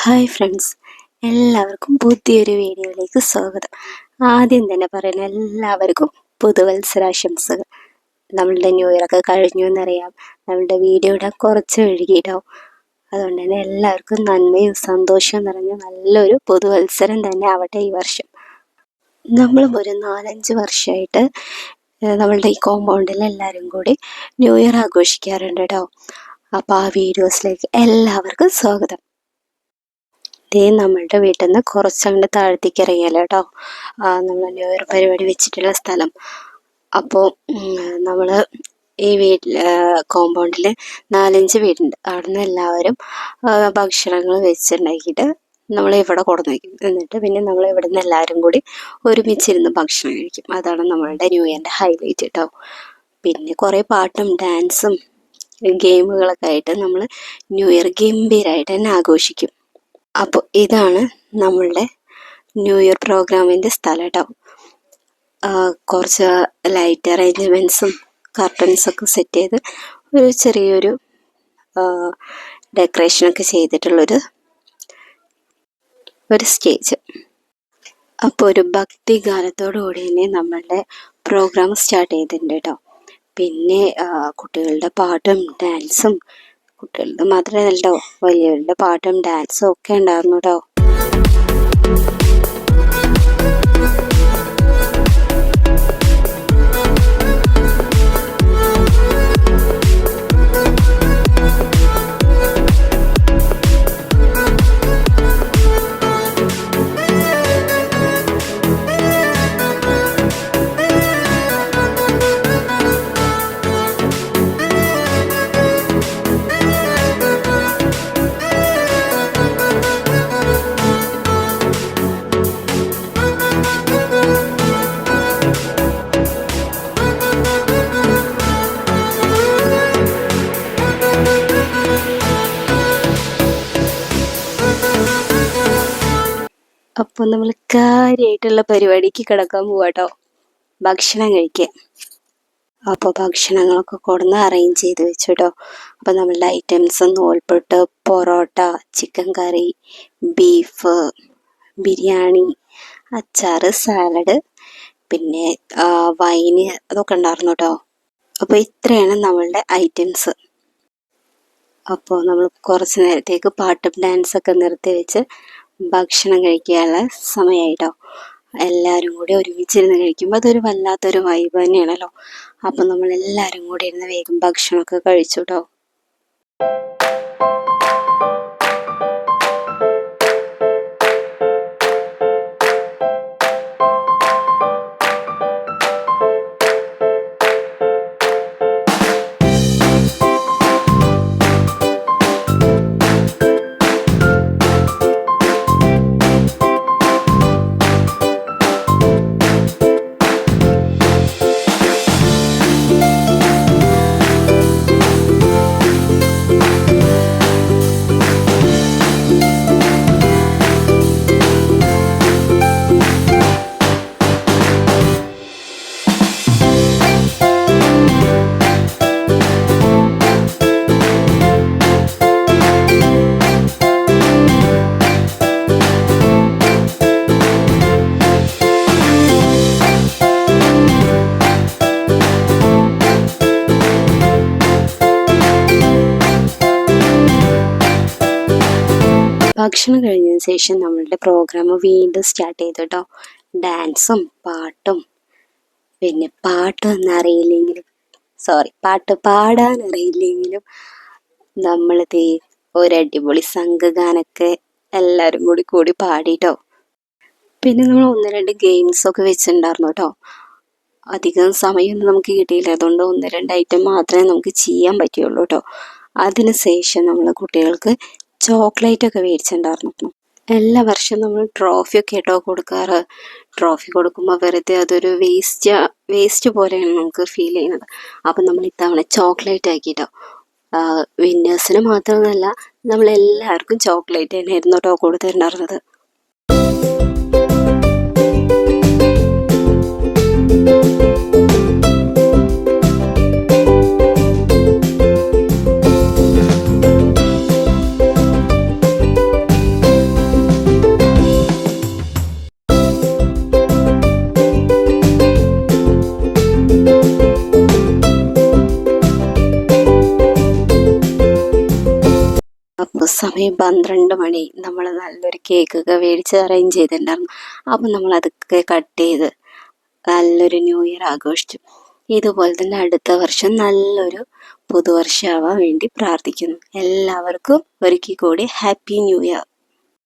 Hi friends എല്ലാവർക്കും പുതിയൊരു വീഡിയോയിലേക്ക് സ്വാഗതം. ആദ്യം തന്നെ പറയുന്ന എല്ലാവർക്കും പുതുവത്സരാശംസകൾ. നമ്മളുടെ ന്യൂ ഇയർ ഒക്കെ കഴിഞ്ഞു എന്നറിയാം. നമ്മളുടെ വീഡിയോ വീഡിയോയുടെ കുറച്ച് ഒഴുകിയിടാവും അതുകൊണ്ട് തന്നെ എല്ലാവർക്കും നന്മയും സന്തോഷവും നിറഞ്ഞ നല്ലൊരു പുതുവത്സരം തന്നെ ആവട്ടെ ഈ വർഷം. നമ്മളും ഒരു നാലഞ്ച് വർഷമായിട്ട് നമ്മളുടെ ഈ കോമ്പൗണ്ടിൽ എല്ലാവരും കൂടി ന്യൂ ഇയർ ആഘോഷിക്കാറുണ്ട് കേട്ടോ. അപ്പോൾ ആ വീഡിയോസിലേക്ക് എല്ലാവർക്കും സ്വാഗതം. ദേ നമ്മളുടെ വീട്ടിൽ നിന്ന് കുറച്ചങ്ങോട്ട് താഴത്തേക്ക് ഇറങ്ങിയല്ലോ കേട്ടോ ന്യൂ ഇയർ പരിപാടി വെച്ചിട്ടുള്ള സ്ഥലം. അപ്പോൾ നമ്മൾ ഈ വീട്ടിൽ കോമ്പൗണ്ടിൽ നാലഞ്ച് വീടുണ്ട്. അവിടെ നിന്ന് എല്ലാവരും ഭക്ഷണങ്ങൾ വെച്ചുണ്ടാക്കിയിട്ട് നമ്മൾ ഇവിടെ കൊടുന്നു വയ്ക്കും എന്നിട്ട് പിന്നെ നമ്മൾ ഇവിടെ നിന്ന് എല്ലാവരും കൂടി ഒരുമിച്ചിരുന്ന് ഭക്ഷണം കഴിക്കും. അതാണ് നമ്മളുടെ ന്യൂ ഇയറിന്റെ ഹൈലൈറ്റ് കേട്ടോ പിന്നെ കുറേ പാട്ടും ഡാൻസും ഗെയിമുകളൊക്കെ ആയിട്ട് നമ്മൾ ന്യൂ ഇയർ ഗംഭീരമായിട്ട് തന്നെ ആഘോഷിക്കും. അപ്പോൾ ഇതാണ് നമ്മളുടെ ന്യൂ ഇയർ പ്രോഗ്രാമിന്റെ സ്ഥലം കേട്ടോ കുറച്ച് ലൈറ്റ് അറേഞ്ച്മെന്റ്സും കർട്ടൻസൊക്കെ സെറ്റ് ചെയ്ത് ഒരു ചെറിയൊരു ഡെക്കറേഷനൊക്കെ ചെയ്തിട്ടുള്ളൊരു ഒരു സ്റ്റേജ് അപ്പോൾ ഒരു ഭക്തി ഗാനത്തോടു കൂടി തന്നെ നമ്മളുടെ പ്രോഗ്രാം സ്റ്റാർട്ട് ചെയ്തിട്ടുണ്ട് കേട്ടോ പിന്നെ കുട്ടികളുടെ പാട്ടും ഡാൻസും കുട്ടികളുടെ മാത്രമല്ലല്ലോ വലിയവരുടെ പാട്ടും ഡാൻസും ഒക്കെ ഉണ്ടായിരുന്നു കേട്ടോ അപ്പോൾ നമ്മൾ കാര്യമായിട്ടുള്ള പരിപാടിക്ക് കിടക്കാൻ പോവാട്ടോ. ഭക്ഷണം കഴിക്കാൻ. അപ്പോൾ ഭക്ഷണങ്ങളൊക്കെ കൊടുന്ന് അറേഞ്ച് ചെയ്ത് വെച്ചു കേട്ടോ അപ്പോൾ നമ്മളുടെ items noolputtu porotta chicken curry beef biryani അച്ചാർ സാലഡ് പിന്നെ വൈന് അതൊക്കെ ഉണ്ടായിരുന്നു കേട്ടോ അപ്പോൾ ഇത്രയാണ് നമ്മളുടെ ഐറ്റംസ് അപ്പോൾ നമ്മൾ കുറച്ച് നേരത്തേക്ക് പാട്ടും ഡാൻസൊക്കെ നിർത്തി വെച്ച് ഭക്ഷണം കഴിക്കാനുള്ള സമയമായിട്ടോ എല്ലാവരും കൂടി ഒരുമിച്ചിരുന്ന് കഴിക്കുമ്പോൾ അതൊരു വല്ലാത്തൊരു വൈബ് തന്നെയാണല്ലോ. അപ്പം നമ്മൾ എല്ലാവരും കൂടി ഇരുന്ന് വേഗം ഭക്ഷണമൊക്കെ കഴിച്ചു കേട്ടോ ഭക്ഷണം കഴിഞ്ഞതിന് ശേഷം നമ്മളുടെ പ്രോഗ്രാം വീണ്ടും സ്റ്റാർട്ട് ചെയ്തു കേട്ടോ ഡാൻസും പാട്ടും. പിന്നെ പാട്ടൊന്നും അറിയില്ലെങ്കിലും സോറി പാട്ട് പാടാൻ അറിയില്ലെങ്കിലും നമ്മൾ തീ ഒരു അടിപൊളി സംഘഗാനൊക്കെ എല്ലാവരും കൂടി കൂടി പാടിട്ടോ പിന്നെ നമ്മൾ ഒന്ന് രണ്ട് ഗെയിംസൊക്കെ വെച്ചിട്ടുണ്ടായിരുന്നു കേട്ടോ അധികം സമയമൊന്നും നമുക്ക് കിട്ടിയില്ല. അതുകൊണ്ട് ഒന്ന് രണ്ട് ഐറ്റം മാത്രമേ നമുക്ക് ചെയ്യാൻ പറ്റുള്ളൂ കേട്ടോ അതിനുശേഷം നമ്മൾ കുട്ടികൾക്ക് ചോക്ലേറ്റ് ഒക്കെ മേടിച്ചിട്ടുണ്ടായിരുന്നു എല്ലാ വർഷവും നമ്മൾ ട്രോഫി ഒക്കെ കേട്ടോ കൊടുക്കാറ്. ട്രോഫി കൊടുക്കുമ്പോൾ വെറുതെ അതൊരു വേസ്റ്റ് വേസ്റ്റ് പോലെയാണ് നമുക്ക് ഫീൽ ചെയ്യുന്നത്. അപ്പം നമ്മൾ ഇത്തവണ ചോക്ലേറ്റ് ആക്കിയിട്ടോ വിന്നേഴ്സിന് മാത്രമല്ല നമ്മളെല്ലാവർക്കും ചോക്ലേറ്റ് തന്നെയായിരുന്നു കേട്ടോ കൊടുത്തിട്ടുണ്ടായിരുന്നത് സമയം പന്ത്രണ്ട് മണി. നമ്മൾ നല്ലൊരു കേക്കൊക്കെ മേടിച്ച് അറേഞ്ച് ചെയ്തിട്ടുണ്ടായിരുന്നു. അപ്പം നമ്മൾ അതൊക്കെ കട്ട് ചെയ്ത് നല്ലൊരു ന്യൂ ഇയർ ആഘോഷിച്ചു. ഇതുപോലെ തന്നെ അടുത്ത വർഷം നല്ലൊരു പുതുവർഷമാവാൻ വേണ്ടി പ്രാർത്ഥിക്കുന്നു. എല്ലാവർക്കും ഒരിക്കൽ കൂടി ഹാപ്പി ന്യൂ ഇയർ